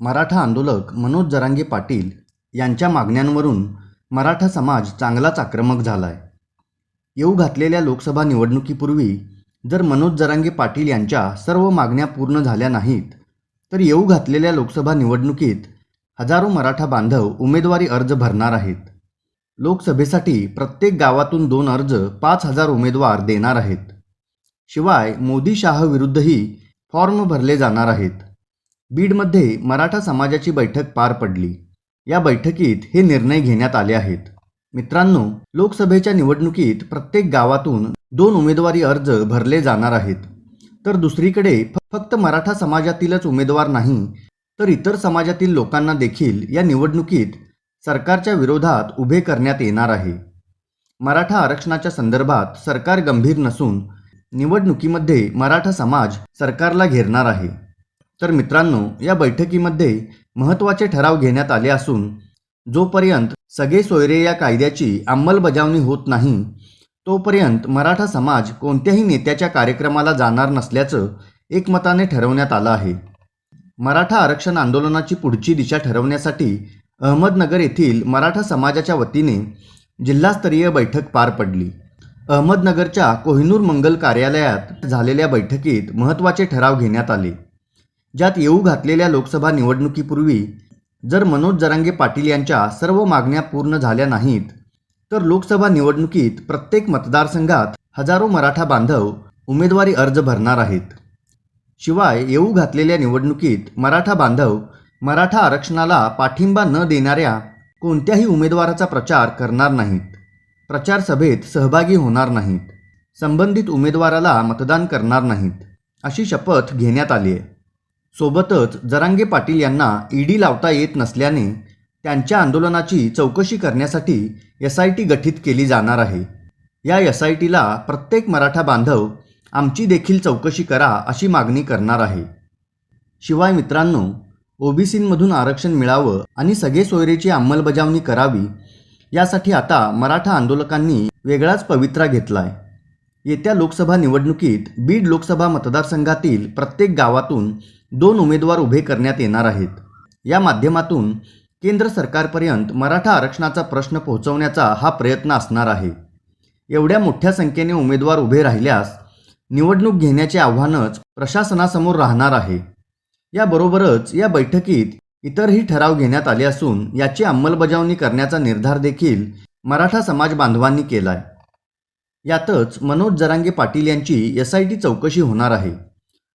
मराठा आंदोलक मनोज जरांगे पाटील यांच्या मागण्यांवरून मराठा समाज चांगलाच आक्रमक झाला आहे येऊ घातलेल्या लोकसभा निवडणुकीपूर्वी जर मनोज जरांगे पाटील यांच्या सर्व मागण्या पूर्ण झाल्या नाहीत तर येऊ घातलेल्या लोकसभा निवडणुकीत हजारो मराठा बांधव उमेदवारी अर्ज भरणार आहेत. लोकसभेसाठी प्रत्येक गावातून दोन अर्ज पाच हजार उमेदवार देणार आहेत. शिवाय मोदी शाह विरुद्धही फॉर्म भरले जाणार आहेत. बीडमध्ये मराठा समाजाची बैठक पार पडली. या बैठकीत हे निर्णय घेण्यात आले आहेत. मित्रांनो लोकसभेच्या निवडणुकीत प्रत्येक गावातून दोन उमेदवारी अर्ज भरले जाणार आहेत. तर दुसरीकडे फक्त मराठा समाजातीलच उमेदवार नाही तर इतर समाजातील लोकांना देखील या निवडणुकीत सरकारच्या विरोधात उभे करण्यात येणार आहे. मराठा आरक्षणाच्या संदर्भात सरकार गंभीर नसून निवडणुकीमध्ये मराठा समाज सरकारला घेरणार आहे. तर मित्रांनो या बैठकीमध्ये महत्त्वाचे ठराव घेण्यात आले असून जोपर्यंत सगळे सोयरे या कायद्याची अंमलबजावणी होत नाही तोपर्यंत मराठा समाज कोणत्याही नेत्याच्या कार्यक्रमाला जाणार नसल्याचं एकमताने ठरवण्यात आलं आहे. मराठा आरक्षण आंदोलनाची पुढची दिशा ठरवण्यासाठी अहमदनगर येथील मराठा समाजाच्या वतीने जिल्हास्तरीय बैठक पार पडली. अहमदनगरच्या कोहिनूर मंगल कार्यालयात झालेल्या बैठकीत महत्त्वाचे ठराव घेण्यात आले. ज्यात येऊ घातलेल्या लोकसभा निवडणुकीपूर्वी जर मनोज जरांगे पाटील यांच्या सर्व मागण्या पूर्ण झाल्या नाहीत तर लोकसभा निवडणुकीत प्रत्येक मतदारसंघात हजारो मराठा बांधव उमेदवारी अर्ज भरणार आहेत. शिवाय येऊ घातलेल्या निवडणुकीत मराठा बांधव मराठा आरक्षणाला पाठिंबा न देणाऱ्या कोणत्याही उमेदवाराचा प्रचार करणार नाहीत. प्रचार सभेत सहभागी होणार नाहीत. संबंधित उमेदवाराला मतदान करणार नाहीत अशी शपथ घेण्यात आली आहे. सोबतच जरांगे पाटील यांना ईडी लावता येत नसल्याने त्यांच्या आंदोलनाची चौकशी करण्यासाठी एस आय टी गठीत केली जाणार आहे. या एस आय टीला प्रत्येक मराठा बांधव आमची देखील चौकशी करा अशी मागणी करणार आहे. शिवाय मित्रांनो ओबीसींमधून आरक्षण मिळावं आणि सगळे सोयरेची अंमलबजावणी करावी यासाठी आता मराठा आंदोलकांनी वेगळाच पवित्रा घेतला आहे येत्या लोकसभा निवडणुकीत बीड लोकसभा मतदारसंघातील प्रत्येक गावातून दोन उमेदवार उभे करण्यात येणार आहेत. या माध्यमातून केंद्र सरकारपर्यंत मराठा आरक्षणाचा प्रश्न पोहोचवण्याचा हा प्रयत्न असणार आहे. एवढ्या मोठ्या संख्येने उमेदवार उभे राहिल्यास निवडणूक घेण्याचे आव्हानच प्रशासनासमोर राहणार आहे. याबरोबरच या बैठकीत इतरही ठराव घेण्यात आले असून याची अंमलबजावणी करण्याचा निर्धार देखील मराठा समाज बांधवांनी केला आहे यातच मनोज जरांगे पाटील यांची एस आय टी चौकशी होणार आहे.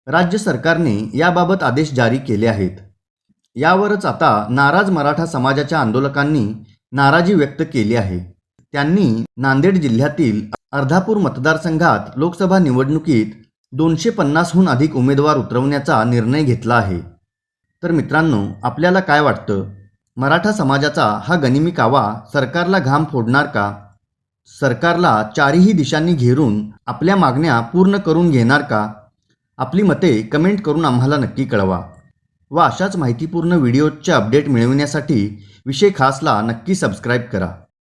राज्य सरकारने याबाबत आदेश जारी केले आहेत. यावरच आता नाराज मराठा समाजाच्या आंदोलकांनी नाराजी व्यक्त केली आहे. त्यांनी नांदेड जिल्ह्यातील अर्धापूर मतदारसंघात लोकसभा निवडणुकीत दोनशे पन्नासहून अधिक उमेदवार उतरवण्याचा निर्णय घेतला आहे. तर मित्रांनो आपल्याला काय वाटतं? मराठा समाजाचा हा गनिमी कावा सरकारला घाम फोडणार का? सरकारला चारही दिशांनी घेरून आपल्या मागण्या पूर्ण करून घेणार का? आपली मते कमेंट करून आम्हाला नक्की कळवा. व अशाच माहितीपूर्ण व्हिडिओच्या अपडेट मिळविण्यासाठी विषय खासला नक्की सबस्क्राईब करा.